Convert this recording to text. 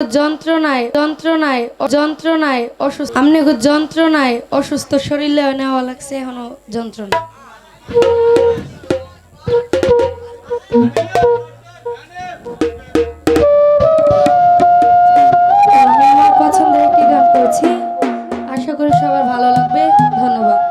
যন্ত্রণায় যন্ত্রণায় যন্ত্রণায় অসুস্থ। আমনে যন্ত্রণায় অসুস্থ শরীরে নেওয়া লাগছে এখনও যন্ত্রণা। আমি আমার পছন্দের একটি গান করছি। আশা করি সবার ভালো লাগবে। ধন্যবাদ।